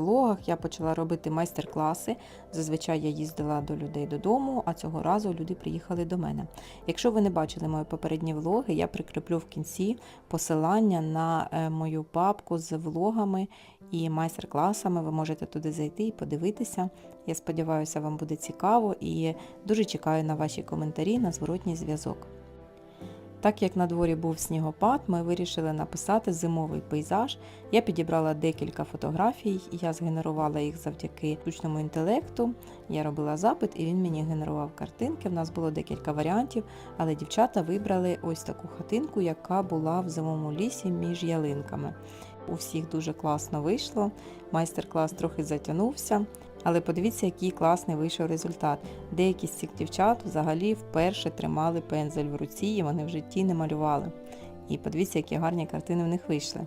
влогах я почала робити майстер-класи. Зазвичай я їздила до людей додому, а цього разу люди приїхали до мене. Якщо ви не бачили мої попередні влоги, я прикріплю в кінці посилання на е, мою папку з влогами і майстер-класами. Ви можете туди зайти і подивитися. Я сподіваюся, вам буде цікаво і дуже чекаю на ваші коментарі на зворотній зв'язок. Так як на дворі був снігопад, ми вирішили написати зимовий пейзаж. Я підібрала декілька фотографій, я згенерувала їх завдяки штучному інтелекту. Я робила запит і він мені генерував картинки. У нас було декілька варіантів, але дівчата вибрали ось таку хатинку, яка була в зимовому лісі між ялинками. У всіх дуже класно вийшло. Майстер-клас трохи затягнувся. Але подивіться, який класний вийшов результат. Деякі з цих дівчат взагалі вперше тримали пензель в руці і вони в житті не малювали. І подивіться, які гарні картини в них вийшли.